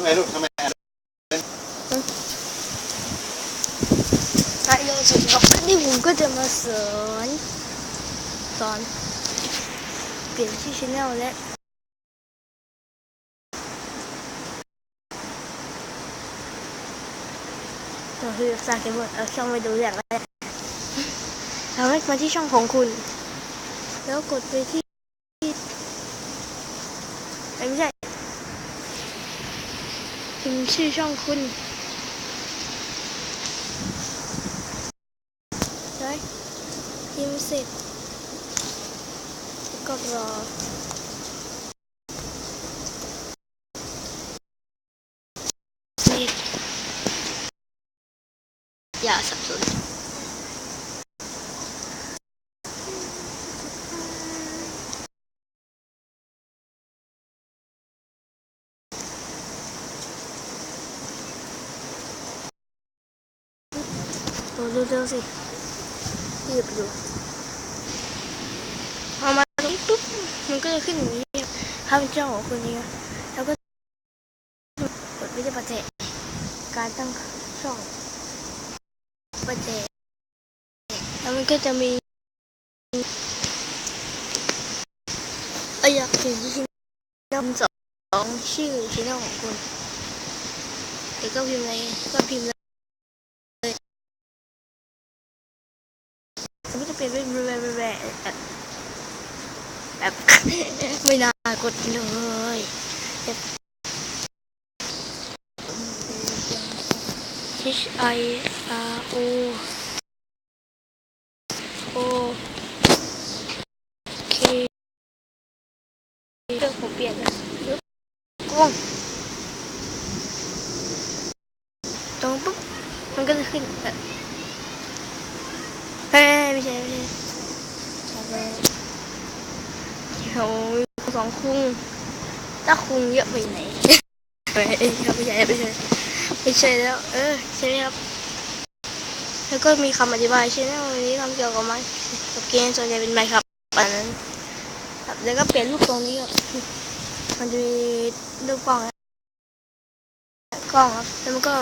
ำไมลูกทำไมถ้าโยนสุดครับนี่ผมก็จะมาสอนสอนเปลี่ยนชื่อชแนลและเราคือสร้างเกมเมอร์เอาช่องไปดูอย่างแรกเราให้มาที่ช่องของคุณ แล้วกดไปที่อ้ยไม่ใช่ พิมพ์ชื่อช่องคุณเด้พิมพ์เสร็จก็รอ นี่อย่าสับสน ดูเร็วสิรีบดูพอมาตรงปุ๊บมันก็จะขึ้นอย่างนี้ถ้าเป็นเจ้าของคนนี้แล้วก็กดวิธีประเทศการตั้งช่องประเทศแล้วมันก็จะมีอยอยากเห็นที่นำสองชื่อช่องของคุณเดี๋ยวก็พิมพ์เลยก็พิมพ์เลยมันก็จะเปลี่ยนเป็นแบแบบแบบแบบ ไม่น่ากดเลยแบบ H I R O O K เรื่องผมเปลี่ยนนะกล้องตรงปุ๊บมันก็จะขึ้นแบบเฮ้ยไม่ใช่ไม่ใช่ โอ้ยสองคุงถ้าคุงเยอะไปไหนเฮ้ยไม่ใช่ไม่ใช่ไม่ใช่แล้ว เออใช่ครับ แล้วก็มีคำอธิบายใช่ไหมวันนี้ทำเกี่ยวกับไม้กับเกมส่วนใหญ่เป็นไม้ครับอันนั้นครับแล้วก็เปลี่ยนรูปตรงนี้ครับมันจะมีรูปกล้องกล้องครับแล้วมันก็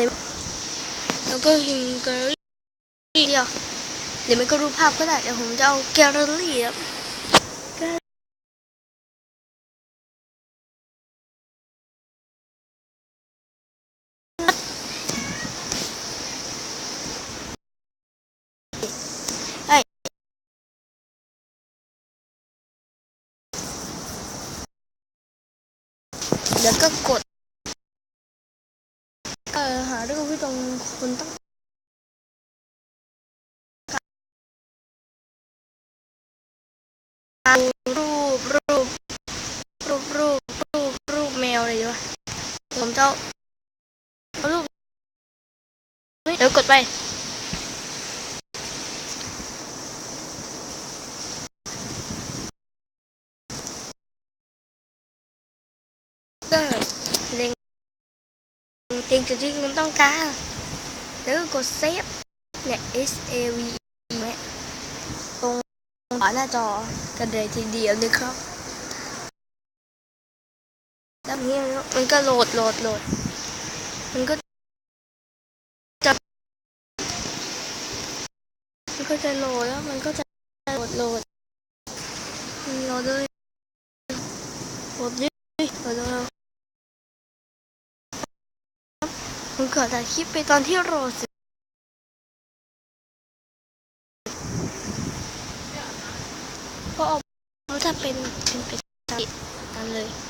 แล้วก็พิมพ์แกลเลอรี่เดียวเดี๋ยวมันก็รูปภาพก็ได้เดี๋ยวผมจะเอาแกลเลอรี่ครับแลเอ้ยเดี๋ยวก็กดเออ ตรงคุณต้องรูปรูปรูปรูปรูปรูปแมวอะไรอยู่วะผมจะรูปเดี๋ยวกดไปก็เล็ง เล็งจุดที่คุณต้องการแล้วก็กดเซฟเนี่ย S A V E เนี่ยตรงขวาหน้าจอกันเลยทีเดียวนะครับแล้วนี้มันก็โหลดโหลดโหลด มันก็จะมันก็จะโหลดแล้วมันก็จะโหลดโหลดโหลดเลยโหลดดิโหลดเลย ผมขอตัดคลิปไปตอนที่โรสพอออกมันจะเป็นเป็นเป็นกันเลย